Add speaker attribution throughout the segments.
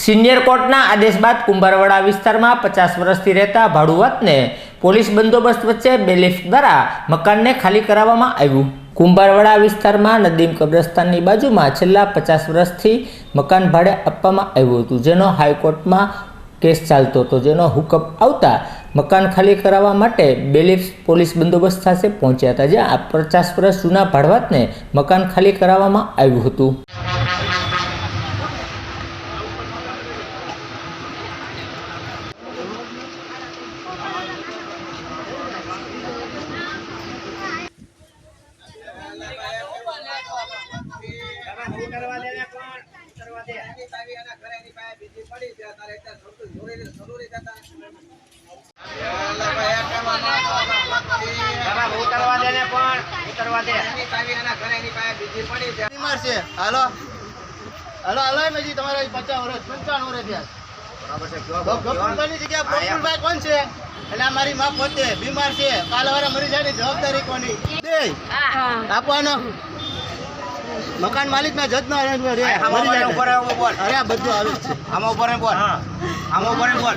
Speaker 1: Senior કોર્ટના આદેશ બાદ કુંભારવાડા વિસ્તારમાં પચાસ વર્ષથી રહેતા ભાડુઆતને પોલીસ બંદોબસ્ત વચ્ચે બેલીફ દ્વારા મકાનને ખાલી કરાવવામાં આવ્યું. કુંભારવાડા વિસ્તારમાં નદીમ કબ્રસ્તાનની બાજુમાં છેલ્લા પચાસ વર્ષથી મકાન ભાડે આપવામાં આવ્યું હતું, જેનો હાઈકોર્ટમાં કેસ ચાલતો હતો, જેનો હુકમ આવતા મકાન ખાલી કરાવવા માટે બેલીફ પોલીસ બંદોબસ્ત સાથે પહોંચ્યા હતા, જ્યાં પચાસ વર્ષ જૂના ભાડવાતને મકાન ખાલી કરાવવામાં આવ્યું હતું.
Speaker 2: બીમાર છે. હાલો. હાલો હાલો એમ તમારે પચાસ વર્ષ પંચાણું વર્ષ થયા. ગપ- ગપુરભાઈની જગ્યાએ પ્રફુલભાઈ કોણ છે? એટલે મારી માં પોતે બીમાર છે. કાલે વાળા મરી જાય જવાબદારી કોની? આપવાનો. મકાન માલિક ના જજ ના અરે આ બધું આવે જ છે.
Speaker 3: આમાં ઉપર બોલ. આમાં ઉપર બોલ.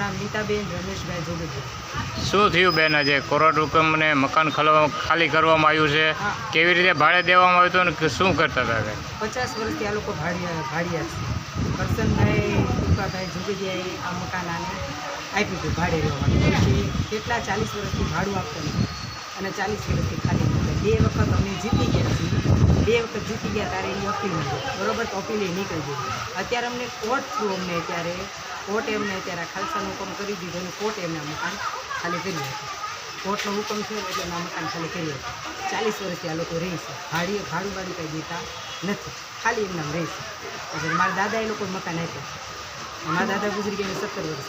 Speaker 4: નામ નીતાબેન રમેશભાઈ જોગેજી
Speaker 5: શું થયું બેન આજે? કોર્ટ હુકમને મકાન ખાલી કરવામાં આવ્યું છે. કેવી રીતે ભાડે દેવામાં આવ્યું હતું અને શું કરતા હતા
Speaker 4: પચાસ વર્ષથી આ લોકો ભાડિયા ભાડિયા છે. કરશનભાઈ ટૂંકાભાઈ જોગેજીયાએ આ મકાન આને આપ્યું હતું ભાડે રહેવાનું. કેટલા ચાલીસ વર્ષથી ભાડું આપતું અને ચાલીસ વર્ષથી ખાલી બે વખત અમે જીતી ગયા છીએ. બે વખત જીતી ગયા ત્યારે એની અપીલ બરોબર, તો અપીલ એ નીકળી ગઈ. અત્યારે અમને કોર્ટ થ્રુ અમને અત્યારે કોર્ટે અમને અત્યારે ખાલસાનો હુકમ કરી દીધો. અને કોર્ટે એમને મકાન ખાલી કર્યું હતું. કોર્ટનો હુકમ છે એટલે એમના મકાન ખાલી કર્યું હતું. ચાલીસ વર્ષથી આ લોકો રહે છે. ભાડી ભાડું ભાડું કંઈ દેતા નથી. ખાલી એમના રહે એટલે મારા દાદા એ લોકો મકાન આપ્યા. મારા દાદા ગુજરી ગયા સત્તર વર્ષ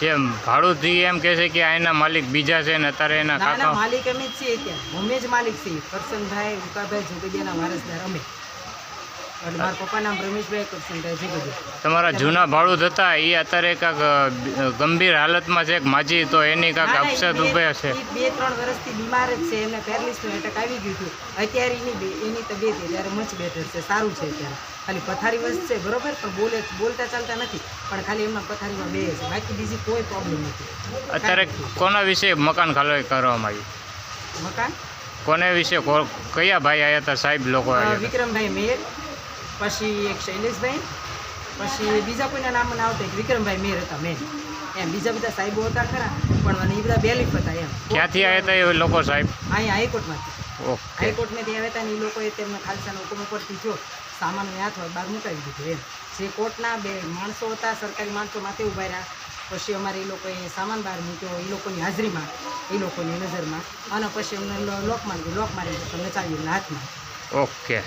Speaker 5: જેમ ભાડુંથી એમ કહે છે કે અહીંના માલિક બીજા છે ને અત્યારે એના કાકા.
Speaker 4: માલિક અમે જ છીએ ત્યાં અમે જ માલિક છીએ. કરસનભાઈ ઉકાભાઈ જોગડિયાના વારસદાર અમે. મારા રમેશભાઈ
Speaker 5: તમારા જૂના ભાડું હતા એ અત્યારે કાંક ગંભીર હાલતમાં છે માજી તો એની કાંક
Speaker 4: અપસેત
Speaker 5: ઊભે છે?
Speaker 4: બે ત્રણ વર્ષથી બીમાર જ છે એમને પેરલિસનું એટેક આવી ગયું હતું અત્યારે એની એની તબિયત અત્યારે મચ બેટર છે સારું છે અત્યારે. ખાલી પથારી વસ્ત છે બરોબર? પણ બોલે બોલતા ચાલતા નથી. પણ ખાલી એમના પથારીમાં બે છે. બાકી બીજી કોઈ પ્રોબ્લેમ નથી.
Speaker 5: અત્યારે કોના વિશે મકાન ખાલી કરવામાં આવ્યું?
Speaker 4: મકાન?
Speaker 5: કોને વિશે કયા ભાઈ આવ્યા હતા? સાહેબ લોકો
Speaker 4: વિક્રમભાઈ મેર. પછી એક શૈલેષભાઈ પછી બીજા કોઈના નામ ના આવતા એક વિક્રમભાઈ મેર હતા મેન એમ બીજા બધા સાહેબો હતા ખરા પણ મને એ બધા બેલીફ હતા એમ.
Speaker 5: ક્યાંથી આવ્યા હતા એ લોકો સાહેબ?
Speaker 4: અહીંયા હાઈકોર્ટમાંથી. હાઈકોર્ટમાંથી આવ્યા હતા ને એ લોકોએ તેમને ખાલસાના હુકમ ઉપરથી જો સામાન હાથ બહાર મુકાવી દીધો એમ. જે કોર્ટના બે માણસો હતા સરકારી માણસો માથે ઊભા રહ્યા પછી અમારે એ લોકોએ સામાન બહાર મૂક્યો એ લોકોની હાજરીમાં એ લોકોની નજરમાં અને પછી અમને લોક મારી લોક મારી દીધો તમને ચાવી હાથમાં.
Speaker 5: ઓકે.